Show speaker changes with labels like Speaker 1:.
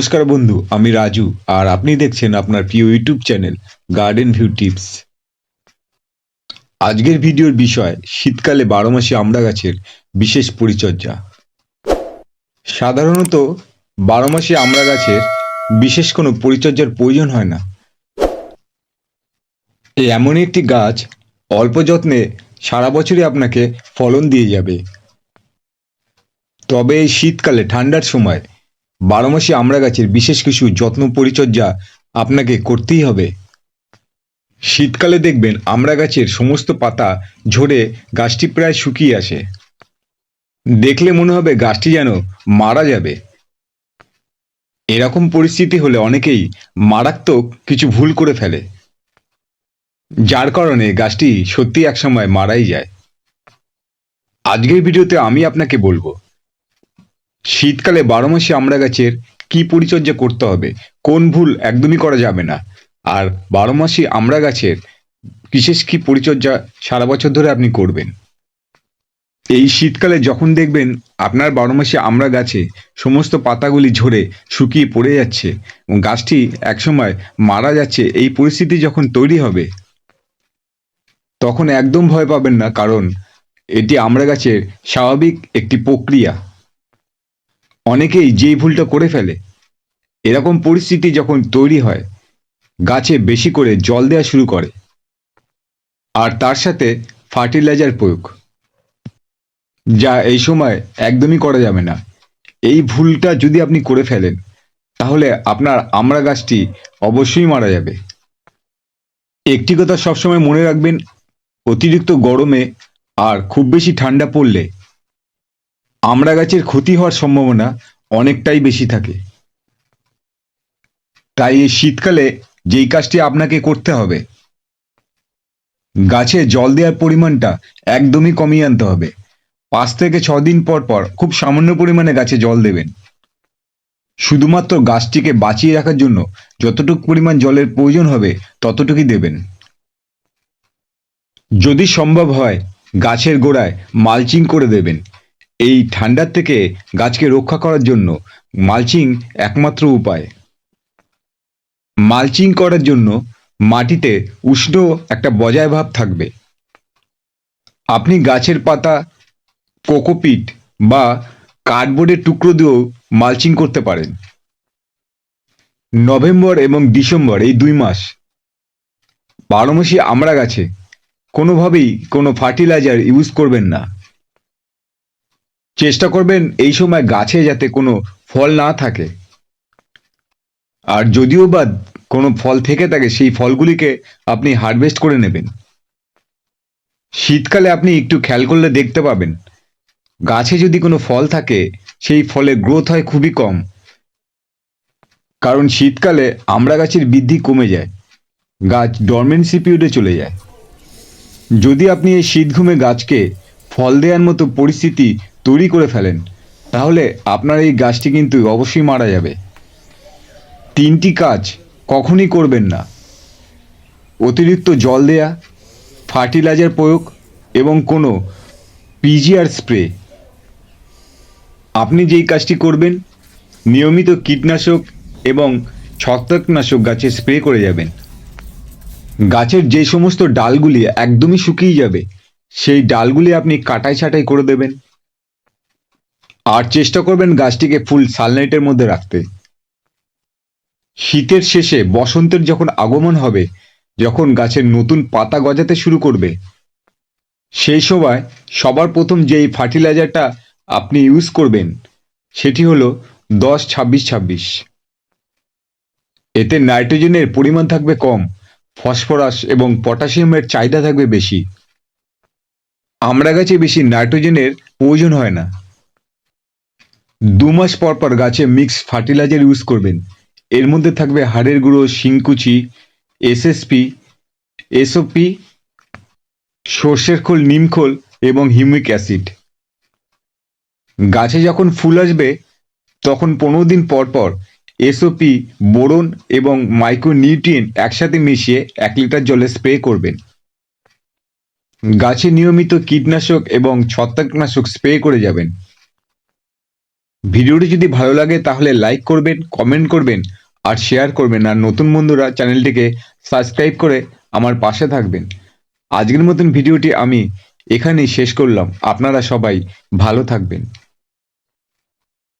Speaker 1: নমস্কার বন্ধু, আমি রাজু, আর আপনি দেখছেন আপনার প্রিয় YouTube channel garden view tips আজকের ভিডিওর বিষয়, শীতকালে বারো মাসে আমড়া গাছের বিশেষ পরিচর্যা। সাধারণত বারো মাসে আমড়া গাছের বিশেষ কোনো পরিচর্যার প্রয়োজন হয় না। এমন একটি গাছ অল্প যত্নে সারা বছরই আপনাকে ফলন দিয়ে যাবে। তবে এই শীতকালে, ঠান্ডার সময় বারো মাসে আমড়া গাছের বিশেষ কিছু যত্ন পরিচর্যা আপনাকে করতেই হবে। শীতকালে দেখবেন আমড়া গাছের সমস্ত পাতা ঝরে গাছটি প্রায় শুকিয়ে আসে। দেখলে মনে হবে গাছটি যেন মারা যাবে। এরকম পরিস্থিতি হলে অনেকেই মারাত্মক কিছু ভুল করে ফেলে। যার কারণে গাছটি সত্যি একসময় মারাই যায়। আজকের ভিডিওতে আমি আপনাকে বলব শীতকালে বারো মাসে আমড়া গাছের কি পরিচর্যা করতে হবে? কোন ভুল একদমই করা যাবে না। আর বারো মাসে আমড়া গাছের বিশেষ কি পরিচর্যা সারা বছর ধরে আপনি করবেন? এই শীতকালে যখন দেখবেন আপনার বারো মাসে আমড়া গাছে সমস্ত পাতাগুলি ঝরে শুকিয়ে পড়ে যাচ্ছে এবং গাছটি একসময় মারা যাচ্ছে, এই পরিস্থিতি যখন তৈরি হবে, তখন একদম ভয় পাবেন না, কারণ এটি আমড়া গাছের স্বাভাবিক একটি প্রক্রিয়া। অনেকেই যেই ভুলটা করে ফেলে, এরকম পরিস্থিতি যখন তৈরি হয়, গাছে বেশি করে জল দেওয়া শুরু করে, আর তার সাথে ফার্টিলাইজার প্রয়োগ, যা এই সময় একদমই করা যাবে না। এই ভুলটা যদি আপনি করে ফেলেন, তাহলে আপনার আমড়া গাছটি অবশ্যই মারা যাবে। একটি কথা সবসময় মনে রাখবেন, অতিরিক্ত গরমে আর খুব বেশি ঠান্ডা পড়লে আমড়া গাছের ক্ষতি হওয়ার সম্ভাবনা অনেকটাই বেশি থাকে। তাই এই শীতকালে যেই কাজটি আপনাকে করতে হবে, গাছে জল দেওয়ার পরিমাণটা একদমই কমিয়ে আনতে হবে। পাঁচ থেকে ছ দিন পর পর খুব সামান্য পরিমাণে গাছে জল দেবেন। শুধুমাত্র গাছটিকে বাঁচিয়ে রাখার জন্য যতটুকু পরিমাণ জলের প্রয়োজন হবে ততটুকুই দেবেন। যদি সম্ভব হয়, গাছের গোড়ায় মালচিং করে দেবেন। এই ঠান্ডার থেকে গাছকে রক্ষা করার জন্য মালচিং একমাত্র উপায়। মালচিং করার জন্য মাটিতে উষ্ণ একটা বজায় ভাব থাকবে। আপনি গাছের পাতা, কোকোপিট বা কার্ডবোর্ডের টুকরো দিয়েও মালচিং করতে পারেন। নভেম্বর এবং ডিসেম্বর এই দুই মাস। বারো মাসি আমড়া গাছে কোনোভাবেই কোনো ফার্টিলাইজার ইউজ করবেন না। চেষ্টা করবেন এই সময় গাছে যাতে কোনো ফল না থাকে। আর যদিও বা কোনো ফল থেকে থাকে, সেই ফলগুলিকে আপনি হারভেস্ট করে নেবেন। শীতকালে আপনি একটু খেয়াল করলে দেখতে পাবেন, গাছে যদি কোনো ফল থাকে, সেই ফলের গ্রোথ হয় খুবই কম। কারণ শীতকালে আমড়া গাছের বৃদ্ধি কমে যায়, গাছ ডরমেন্সি পিরিয়ডে চলে যায়। যদি আপনি এই শীত ঘুমে গাছকে ফল দেওয়ার মতো পরিস্থিতি তৈরি করে ফেলেন। তাহলে আপনার এই গাছটি কিন্তু অবশ্যই মারা যাবে। তিনটি কাজ কখনই করবেন না। অতিরিক্ত জল দেয়া, ফার্টিলাইজার প্রয়োগ এবং কোনো পিজিআর স্প্রে। আপনি যেই কাজটি করবেন, নিয়মিত কীটনাশক এবং ছত্রাকনাশক গাছে স্প্রে করে যাবেন। গাছের যে সমস্ত ডালগুলি একদমই শুকিয়ে যাবে সেই ডালগুলি আপনি কাটাই ছাটাই করে দেবেন। আর চেষ্টা করবেন গাছটিকে ফুল সানলাইটের মধ্যে রাখতে। শীতের শেষে বসন্তের যখন আগমন হবে, যখন গাছের নতুন পাতা গজাতে শুরু করবে, সেই সময় সবার প্রথম যেই ফার্টিলাইজারটা আপনি ইউজ করবেন, সেটি হলো দশ ছাব্বিশ ছাব্বিশ। এতে নাইট্রোজেনের পরিমাণ থাকবে কম, ফসফরাস এবং পটাশিয়ামের চাহিদা থাকবে বেশি। আমড়া গাছে বেশি নাইট্রোজেনের প্রয়োজন হয় না। দু মাস পর পর গাছে মিক্স ফার্টিলাইজার ইউজ করবেন। এর মধ্যে থাকবে হাড়ের গুঁড়ো, শিংকুচি, এসএসপি, এসওপি, সর্ষের খোল নিমখোল এবং হিউমিক অ্যাসিড। গাছে যখন ফুল আসবে, তখন পনেরো দিন পর পর এসওপি, বোরন এবং মাইক্রোনিউট্রিয়েন্ট একসাথে মিশিয়ে এক লিটার জলে স্প্রে করবেন। গাছে নিয়মিত কীটনাশক এবং ছত্রাকনাশক স্প্রে করে যাবেন। ভিডিওটি যদি ভালো লাগে তাহলে লাইক করবেন, কমেন্ট করবেন আর শেয়ার করবেন। আর নতুন বন্ধুরা চ্যানেলটিকে সাবস্ক্রাইব করে আমার পাশে থাকবেন। আজকের মতন ভিডিওটি আমি এখানেই শেষ করলাম। আপনারা সবাই ভালো থাকবেন।